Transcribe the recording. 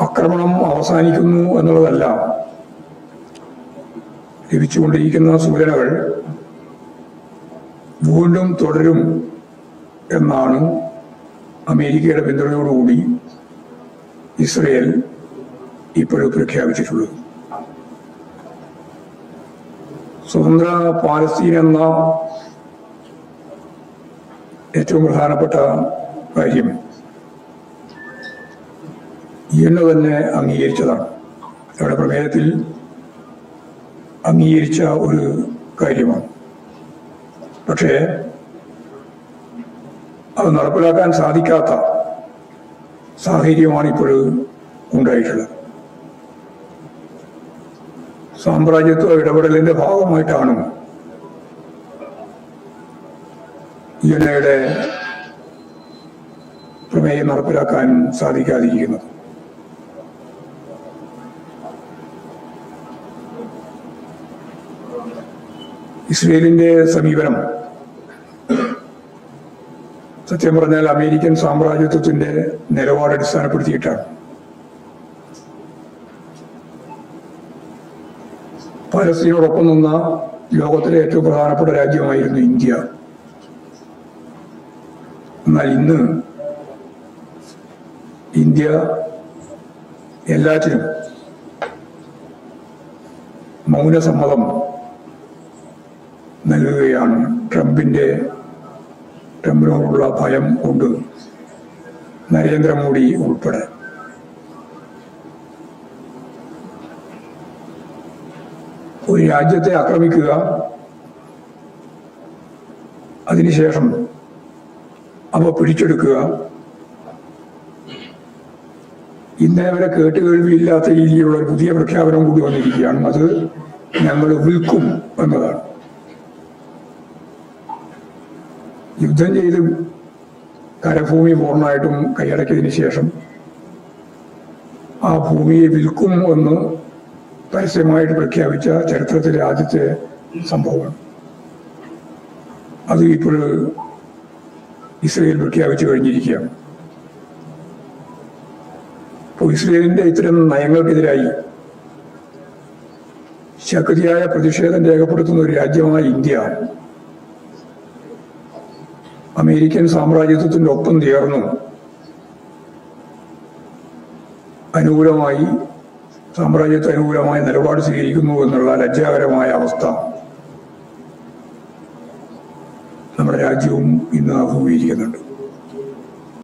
ആക്രമണം അവസാനിക്കുന്നു എന്നുള്ളതല്ല. ലഭിച്ചുകൊണ്ടിരിക്കുന്ന സൂചനകൾ വീണ്ടും തുടരും എന്നാണ് അമേരിക്കയുടെ പിന്തുണയോടുകൂടി ഇസ്രയേൽ ഇപ്പോഴും പ്രഖ്യാപിച്ചിട്ടുള്ളത്. സ്വതന്ത്ര പാലസ്തീൻ എന്ന ഏറ്റവും പ്രധാനപ്പെട്ട കാര്യം എന്ന് തന്നെ അംഗീകരിച്ചതാണ്. നമ്മുടെ പ്രമേയത്തിൽ അംഗീകരിച്ച ഒരു കാര്യമാണ്. പക്ഷേ അത് നടപ്പിലാക്കാൻ സാധിക്കാത്ത സാഹചര്യമാണ് ഇപ്പോൾ ഉണ്ടായിട്ടുള്ളത്. സാമ്രാജ്യത്വ ഇടപെടലിന്റെ ഭാഗമായിട്ടാണ് യുനയുടെ പ്രമേയം നടപ്പിലാക്കാൻ സാധിക്കാതിരിക്കുന്നത്. ഇസ്രയേലിന്റെ സമീപനം. സത്യം പറഞ്ഞാൽ അമേരിക്കൻ സാമ്രാജ്യത്വത്തിന്റെ നിലപാട് അടിസ്ഥാനപ്പെടുത്തിയിട്ടാണ്. പലസ്തീനോടൊപ്പം നിന്ന ലോകത്തിലെ ഏറ്റവും പ്രധാനപ്പെട്ട രാജ്യമായിരുന്നു ഇന്ത്യ. എന്നാൽ ഇന്ന് ഇന്ത്യ എല്ലാറ്റിനും മൗനസമ്മതം നൽകുകയാണ്. ട്രംപിന്റെ ട്രംപിനോടുള്ള ഭയം കൊണ്ട് നരേന്ദ്രമോദി ഉൾപ്പെടെ. ഒരു രാജ്യത്തെ ആക്രമിക്കുക അതിനുശേഷം അവ പിടിച്ചെടുക്കുക ഇന്നേ വരെ കേട്ടുകേൾവിയില്ലാത്ത രീതിയിലുള്ള ഒരു പുതിയ പ്രഖ്യാപനം കൂടി വന്നിരിക്കുകയാണ്. അത് ഞങ്ങൾ വിൽക്കും എന്നതാണ്. യുദ്ധം ചെയ്ത് കരഭൂമി പൂർണമായിട്ടും കൈയടക്കിയതിന് ശേഷം ആ ഭൂമിയെ വിൽക്കും എന്ന് പരസ്യമായിട്ട് പ്രഖ്യാപിച്ച ചരിത്രത്തിലെ ആദ്യത്തെ സംഭവമാണ്. അത് ഇപ്പോൾ ഇസ്രയേൽ പ്രഖ്യാപിച്ചു കഴിഞ്ഞിരിക്കുകയാണ്. അപ്പോൾ ഇസ്രയേലിന്റെ ഇത്തരം നയങ്ങൾക്കെതിരായി ശക്തിയായ പ്രതിഷേധം രേഖപ്പെടുത്തുന്ന ഒരു രാജ്യമായ ഇന്ത്യ അമേരിക്കൻ സാമ്രാജ്യത്വത്തിന്റെ ഒപ്പം ചേർന്നു. അനുകൂലമായി സാമ്രാജ്യത്വ അനുകൂലമായ നിലപാട് സ്വീകരിക്കുന്നു എന്നുള്ള ലജ്ജാകരമായ അവസ്ഥ നമ്മുടെ രാജ്യവും ഇന്ന് അഭിമുഖീകരിക്കുന്നുണ്ട്